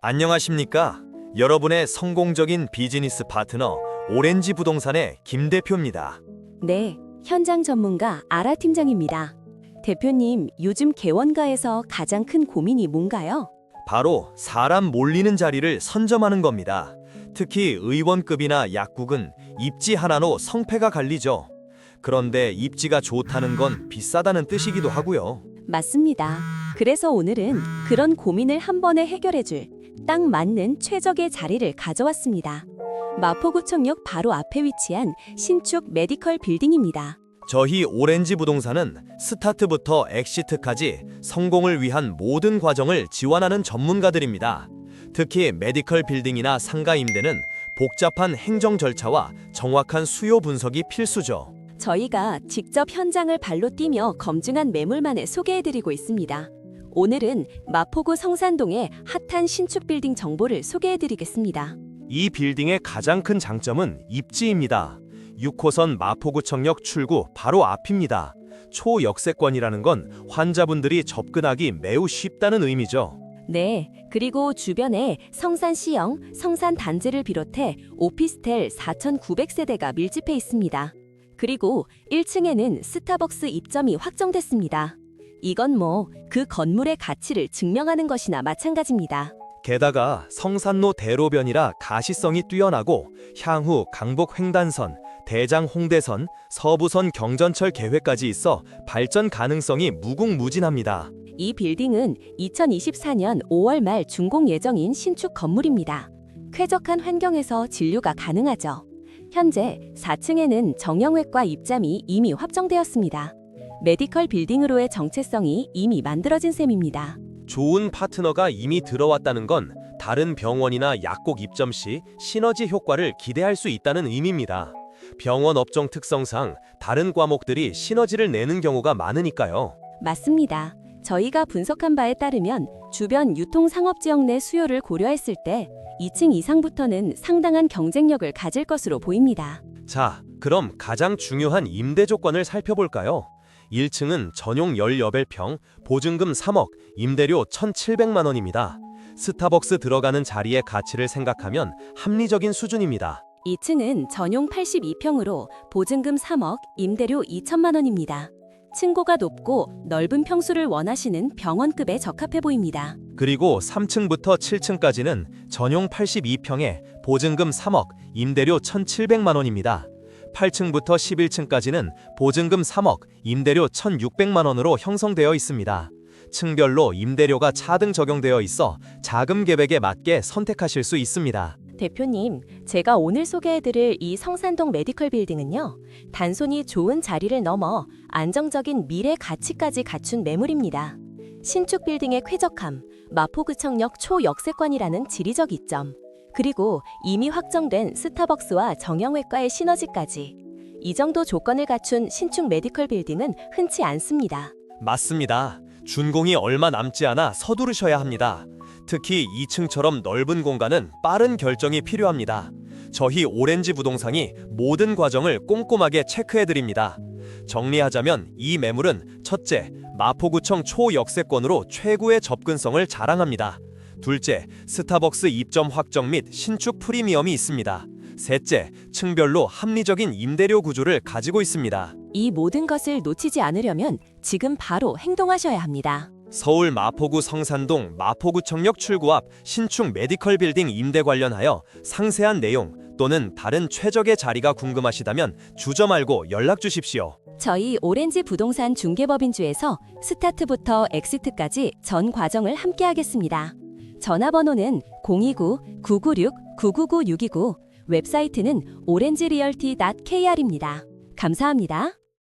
안녕하십니까? 여러분의 성공적인 비즈니스 파트너 오렌지 부동산의 김 대표입니다. 네, 현장 전문가 아라 팀장입니다. 대표님, 요즘 개원가에서 가장 큰 고민이 뭔가요? 바로 사람 몰리는 자리를 선점하는 겁니다. 특히 의원급이나 약국은 입지 하나로 성패가 갈리죠. 그런데 입지가 좋다는 건 비싸다는 뜻이기도 하고요. 맞습니다. 그래서 오늘은 그런 고민을 한 번에 해결해줄 딱 맞는 최적의 자리를 가져왔습니다. 마포구청역 바로 앞에 위치한 신축 메디컬 빌딩입니다. 저희 오렌지 부동산은 스타트부터 엑시트까지 성공을 위한 모든 과정을 지원하는 전문가들입니다. 특히 메디컬 빌딩이나 상가 임대는 복잡한 행정 절차와 정확한 수요 분석이 필수죠. 저희가 직접 현장을 발로 뛰며 검증한 매물만을 소개해드리고 있습니다. 오늘은 마포구 성산동의 핫한 신축 빌딩 정보를 소개해드리겠습니다. 이 빌딩의 가장 큰 장점은 입지입니다. 6호선 마포구청역 출구 바로 앞입니다. 초역세권이라는 건 환자분들이 접근하기 매우 쉽다는 의미죠. 네, 그리고 주변에 성산시형, 성산단지를 비롯해 오피스텔 4,900세대가 밀집해 있습니다. 그리고 1층에는 스타벅스 입점이 확정됐습니다. 이건 뭐 그 건물의 가치를 증명하는 것이나 마찬가지입니다. 게다가 성산로 대로변이라 가시성이 뛰어나고 향후 강북 횡단선, 대장 홍대선, 서부선 경전철 계획까지 있어 발전 가능성이 무궁무진합니다. 이 빌딩은 2024년 5월 말 준공 예정인 신축 건물입니다. 쾌적한 환경에서 진료가 가능하죠. 현재 4층에는 정형외과 입점이 이미 확정되었습니다. 메디컬 빌딩으로의 정체성이 이미 만들어진 셈입니다. 좋은 파트너가 이미 들어왔다는 건 다른 병원이나 약국 입점 시 시너지 효과를 기대할 수 있다는 의미입니다. 병원 업종 특성상 다른 과목들이 시너지를 내는 경우가 많으니까요. 맞습니다. 저희가 분석한 바에 따르면 주변 유통 상업 지역 내 수요를 고려했을 때 2층 이상부터는 상당한 경쟁력을 가질 것으로 보입니다. 자, 그럼 가장 중요한 임대 조건을 살펴볼까요? 1층은 전용 10여벨평, 보증금 3억, 임대료 1,700만 원입니다. 스타벅스 들어가는 자리의 가치를 생각하면 합리적인 수준입니다. 2층은 전용 82평으로 보증금 3억, 임대료 2천만 원입니다. 층고가 높고 넓은 평수를 원하시는 병원급에 적합해 보입니다. 그리고 3층부터 7층까지는 전용 82평에 보증금 3억, 임대료 1,700만 원입니다. 8층부터 11층까지는 보증금 3억, 임대료 1,600만 원으로 형성되어 있습니다. 층별로 임대료가 차등 적용되어 있어 자금 계획에 맞게 선택하실 수 있습니다. 대표님, 제가 오늘 소개해드릴 이 성산동 메디컬 빌딩은요, 단순히 좋은 자리를 넘어 안정적인 미래 가치까지 갖춘 매물입니다. 신축 빌딩의 쾌적함, 마포구청역 초역세권이라는 지리적 이점, 그리고 이미 확정된 스타벅스와 정형외과의 시너지까지. 이 정도 조건을 갖춘 신축 메디컬 빌딩은 흔치 않습니다. 맞습니다. 준공이 얼마 남지 않아 서두르셔야 합니다. 특히 2층처럼 넓은 공간은 빠른 결정이 필요합니다. 저희 오렌지 부동산이 모든 과정을 꼼꼼하게 체크해 드립니다. 정리하자면 이 매물은 첫째, 마포구청 초역세권으로 최고의 접근성을 자랑합니다. 둘째, 스타벅스 입점 확정 및 신축 프리미엄이 있습니다. 셋째, 층별로 합리적인 임대료 구조를 가지고 있습니다. 이 모든 것을 놓치지 않으려면 지금 바로 행동하셔야 합니다. 서울 마포구 성산동 마포구청역 출구 앞 신축 메디컬 빌딩 임대 관련하여 상세한 내용 또는 다른 최적의 자리가 궁금하시다면 주저 말고 연락 주십시오. 저희 오렌지 부동산 중개법인주에서 스타트부터 엑시트까지 전 과정을 함께 하겠습니다. 전화번호는 029-996-999-629, 웹사이트는 오렌지리얼티.kr입니다. 감사합니다.